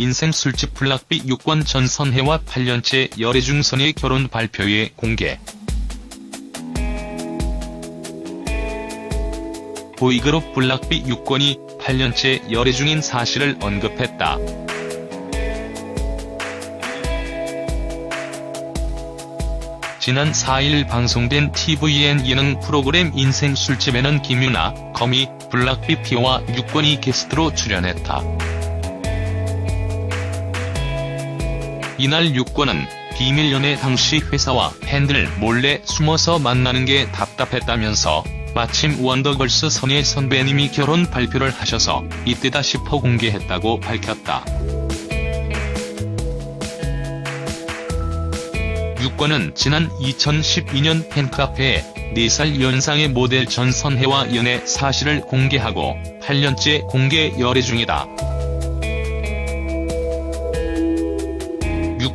인생 술집 블락비 6권 전선혜와 8년째 열애 중선의 결혼 발표회 공개. 보이그룹 블락비 6권이 8년째 열애 중인 사실을 언급했다. 지난 4일 방송된 TVN 예능 프로그램 인생 술집에는 김유나, 거미, 블락비 피와 6권이 게스트로 출연했다. 이날 6권은 비밀 연애 당시 회사와 팬들 몰래 숨어서 만나는 게 답답했다면서 마침 원더걸스 선예 선배님이 결혼 발표를 하셔서 이때다 싶어 공개했다고 밝혔다. 6권은 지난 2012년 팬카페에 4살 연상의 모델 전선혜와 연애 사실을 공개하고 8년째 공개 열애 중이다.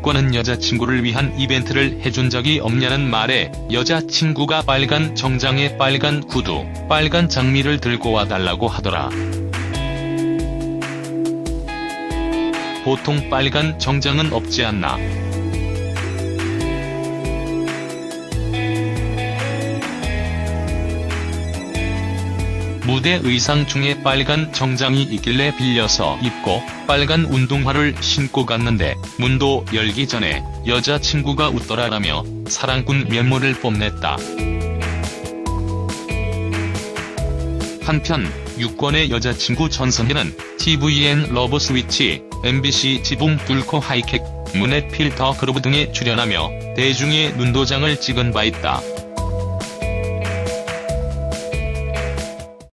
6권은 여자친구를 위한 이벤트를 해준 적이 없냐는 말에 여자친구가 빨간 정장에 빨간 구두, 빨간 장미를 들고 와달라고 하더라. 보통 빨간 정장은 없지 않나. 무대 의상 중에 빨간 정장이 있길래 빌려서 입고 빨간 운동화를 신고 갔는데 문도 열기 전에 여자친구가 웃더라라며 사랑꾼 면모를 뽐냈다. 한편 6권의 여자친구 전선희는 TVN 러브스위치, MBC 지붕 뚫고 하이킥, 문의 필터 그루브 등에 출연하며 대중의 눈도장을 찍은 바 있다.